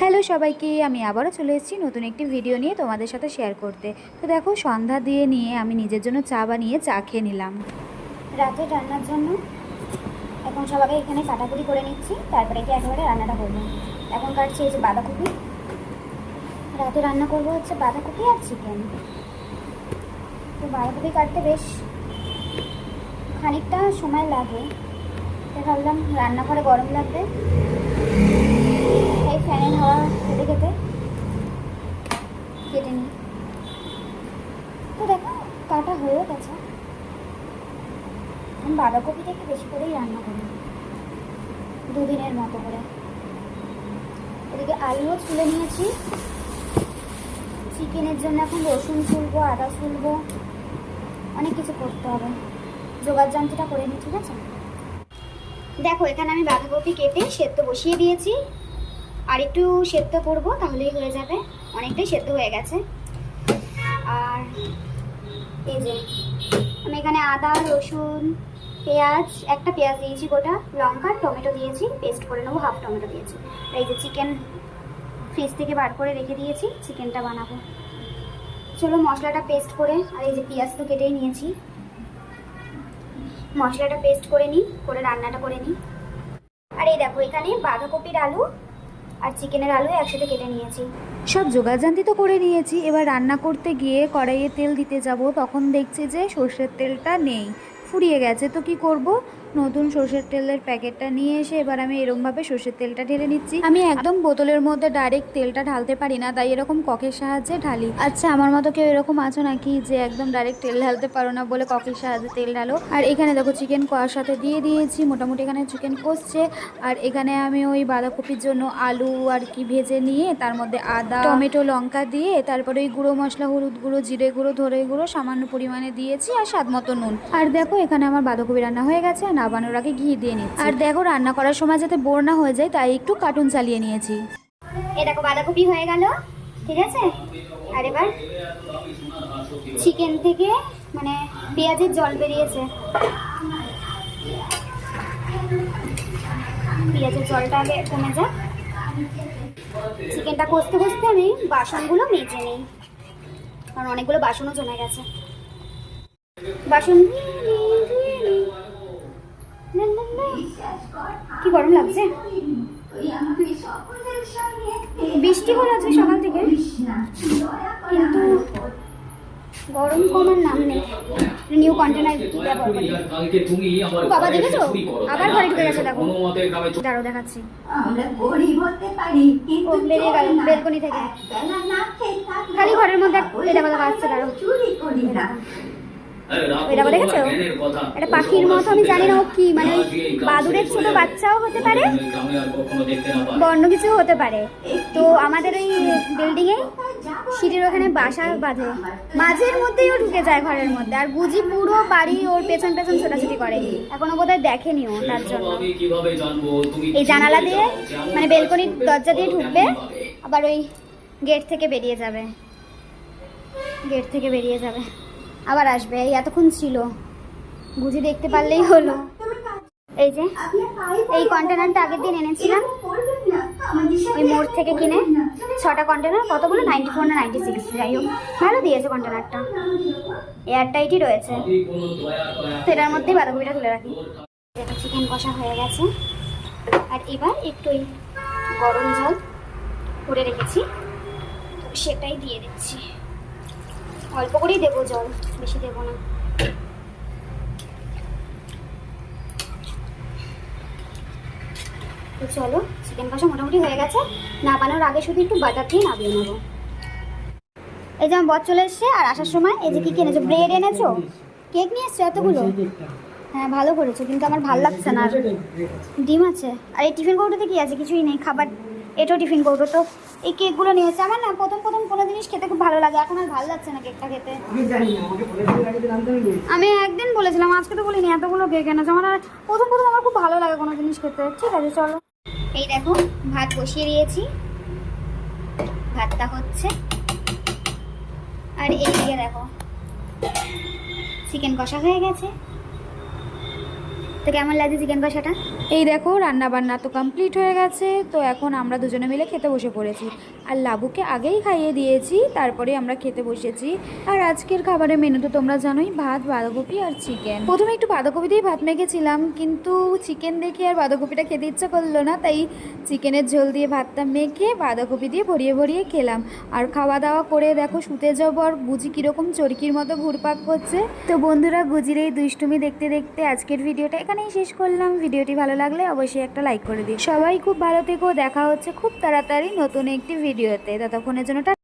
Hello সবাইকে, আমি আবারও চলে এসেছি নতুন একটি ভিডিও নিয়ে তোমাদের সাথে শেয়ার করতে। তো দেখো, সন্ধ্যা দিয়ে নিয়ে আমি নিজের জন্য চা বানিয়ে চা খেয়ে নিলাম। রাতে রান্নার জন্য এখন সব আগে এখানে কাটাকুটি করে নিচ্ছি, তারপরে কি একেবারে রান্নাটা করব। এখন কাটছি এই যে বাঁধাকপি, রাতে রান্না করব হচ্ছে বাঁধাকপি আর চিকেন তো বাঁধাকপি কাটতে বেশ খানিকটা সময় লাগে। তো ভাবলাম রান্নাঘরে গরম লাগবে। ফ্যানের হাওয়া খেতে খেতে কেটে নিই। তো দেখো, কাটা হয়েও গেছে। আমি বাঁধাকপিটা একটু বেশি করেই রান্না করি। দুদিনের মতো করে। এদিকে আলুও ছুলে নিয়েছি। চিকেনের জন্য এখন রসুন ছুলবো, আদা ছুলবো, অনেক কিছু করতে হবে। জোগাড় যন্ত্রটা করে নিই, ঠিক আছে? দেখো, এখানে আমি বাঁধাকপি কেটে সেদ্ধ বসিয়ে দিয়েছি। আর একটু সেদ্ধ করব, তাহলেই হয়ে যাবে। অনেকটাই সেদ্ধ হয়ে গেছে। আর এই যে, আমি এখানে আদা, রসুন, পেঁয়াজ, একটা পেঁয়াজ দিয়েছি গোটা, লঙ্কা, টমেটো দিয়েছি, পেস্ট করে নেব, হাফ টমেটো দিয়েছি। এই যে চিকেন ফ্রিজ থেকে বার করে রেখে দিয়েছি, চিকেনটা বানাবো। চলো মশলাটা পেস্ট করে, আর এই যে পেঁয়াজ তো কেটেই নিয়েছি। মশলাটা পেস্ট করে নিই, করে রান্নাটা করে নিই। আর এই দেখো, এখানে বাঁধাকপির আলু আর চিকেনের আলু একসাথে কেটে নিয়েছি। সব জোগাড়জান্তি তো করে নিয়েছি। এবার রান্না করতে গিয়ে কড়াইয়ে তেল দিতে যাব। তখন দেখছি যে সর্ষের তেলটা নেই। ফুরিয়ে গেছে। তো কি করব? নতুন সর্ষের তেলের প্যাকেটটা নিয়ে এসে এবার আমি এরকমভাবে সর্ষের তেলটা ঢেলে নিচ্ছি। আমি একদম বোতলের মধ্যে ডাইরেক্ট তেলটা ঢালতে পারি না, তাই এরকম ককের সাহায্যে ঢালি। আচ্ছা আমার মতো কেউ এরকম আছো নাকি যে একদম ডাইরেক্ট তেল ঢালতে পারো না বলে ককের সাহায্যে তেল ঢালো? আর এখানে দেখো চিকেন কষার সাথে দিয়ে দিয়েছি, মোটামুটি এখানে চিকেন কষছে। আর এখানে আমি ওই বাঁধাকপির জন্য আলু আর কি ভেজে নিয়ে তার মধ্যে আদা, টমেটো, লঙ্কা দিয়ে তারপরে ওই গুঁড়ো মশলা, হলুদ গুঁড়ো, জিরে গুঁড়ো ধরে গুঁড়ো সামান্য পরিমাণে দিয়েছি আর স্বাদ মতো নুন। আর দেখো এখানে আমার বাঁধাকপি রান্না হয়ে গেছে আর নাবানোর আগে ঘি দিয়ে নিচ্ছি। আর দেখো রান্না করার সময় যাতে বোর না হয়ে যায় তাই একটু কার্টুন চালিয়ে নিয়েছি। এ দেখো বাঁধাকপি হয়ে গেল ঠিক আছে? আর এবার চিকেন থেকে মানে পেঁয়াজের জল বেরিয়েছে। পেঁয়াজের জলটা আগে কমে যাক। চিকেনটা কষতে কষতে আমি বাসনগুলো মেজে নিই। কারণ অনেকগুলো বাসনও জমে গেছে। বাসন কি গরম লাগছে বৃষ্টি হলো আজকে সকাল থেকে কিন্তু গরম কমার নাম নেই নিউ কন্টেনার ব্যবহার তুমি আমার বাবা দেখেছ? আবার ঘরে ঢুকে গেছে দেখো। দাঁড়ো দেখাচ্ছি বেলকনি থেকে। খালি ঘরের মধ্যে দেখো, আসছে, দাঁড়াও। তোমার জ্ঞানের কথা। এটা পাখির মতো আমি জানি না ও কি মানে ওই বাদুড়ের ছোট বাচ্চাও হতে পারে এই গ্রামে আর কখনো দেখতে না পাই। বা অন্য কিছু হতে পারে। তো আমাদের ওই বিল্ডিং এ সিঁড়ির ওখানে বাসা বাঁধে। মাঝের মধ্যেই ও ঢুকে যায় ঘরের মধ্যে আর বুঝি পুরো বাড়ি ওর পেছন পেছন ছোটাছুটি করে। এখনও বোধহয় দেখেনি ও তার জন্য। এই জানালা দিয়ে মানে বেলকনির দরজা দিয়ে ঢুকবে আবার ওই গেট থেকে বেরিয়ে যাবে। গেট থেকে বেরিয়ে যাবে। আবার আসবে, এই এতক্ষণ ছিল। বুঝি দেখতে পারলেই হলো। এই যে, এই কন্টেনারটা আগের দিন এনেছিলাম। ওই মোড় থেকে কিনে ছটা কন্টেনার কতগুলো? নাইনটি ফোর না নাইনটি সিক্স যাই হোক, ভালো দিয়েছে কন্টেনারটা এয়ার টাইটই রয়েছে। তো এটার মধ্যেই বাঁধাকপিটা তুলে রাখি। চিকেন কষা হয়ে গেছে। আর এবার একটু গরম জল করে রেখেছি। সেটাই দিয়ে দিচ্ছি। অল্প করেই দেবো জল, বেশি দেবো না। তো চলো চিকেন কষা মোটামুটি হয়ে গেছে। নাবানোর আগে শুধু একটু বাটার দিয়ে নাবিয়ে নেব। এই যে আমার বর চলে এসছে, আর আসার সময় এই যে কি কিনেছো ব্রেড এনেছো? কেক নিয়ে এসছো এতগুলো? হ্যাঁ ভালো করেছ, কিন্তু আমার ভালো লাগছে না। ডিম আছে। আর এই টিফিন কৌটোতে কি আছে? কিছুই নেই, খাবার এটাও টিফিন কৌটো তো এই কেকগুলো নিয়ে এসেছে আমার না প্রথম প্রথম কোনো জিনিস খেতে খুব ভালো লাগে এখন আর ভালো লাগছে না কেকটা খেতে। আমি একদিন বলেছিলাম আজকে তো বলিনি এতগুলো কেক এনেছে। আমার আর প্রথম প্রথম আমার খুব ভালো লাগে কোনো জিনিস খেতে। ঠিক আছে চলো। এই দেখো ভাত বসিয়ে দিয়েছি। ভাতটা হচ্ছে। আর এইদিকে দেখো চিকেন কষা হয়ে গেছে। তো কেমন লাগছে চিকেন কষাটা? এই দেখো রান্না বান্না তো কমপ্লিট হয়ে গেছে। তো এখন আমরা দুজনে মিলে খেতে বসে পড়েছি। আর লাবুকে আগেই খাইয়ে দিয়েছি, তারপরে আমরা খেতে বসেছি। আর আজকের খাবারের মেনু তো তোমরা জানোই, ভাত, বাঁধাকপি আর চিকেন প্রথমে একটু বাঁধাকপি দিয়ে ভাত মেখেছিলাম, কিন্তু চিকেন দেখে আর বাঁধাকপিটা খেতে ইচ্ছা করল না, তাই চিকেনের ঝোল দিয়ে ভাতটা মেখে বাঁধাকপি দিয়ে ভরিয়ে ভরিয়ে খেলাম। আর খাওয়া দাওয়া করে দেখো, শুতে যাব আর বুঝি কীরকম চরকির মতো ঘুরপাক করছে তো বন্ধুরা গুজির এই দুষ্টুমি দেখতে দেখতে আজকের ভিডিওটা এখানেই শেষ করলাম। ভিডিওটি ভালো লাগলে অবশ্যই একটা লাইক করে দিন সবাই খুব ভালো থেকো। দেখা হচ্ছে খুব তাড়াতাড়ি নতুন একটি ভিডিওতে ততক্ষণের জন্য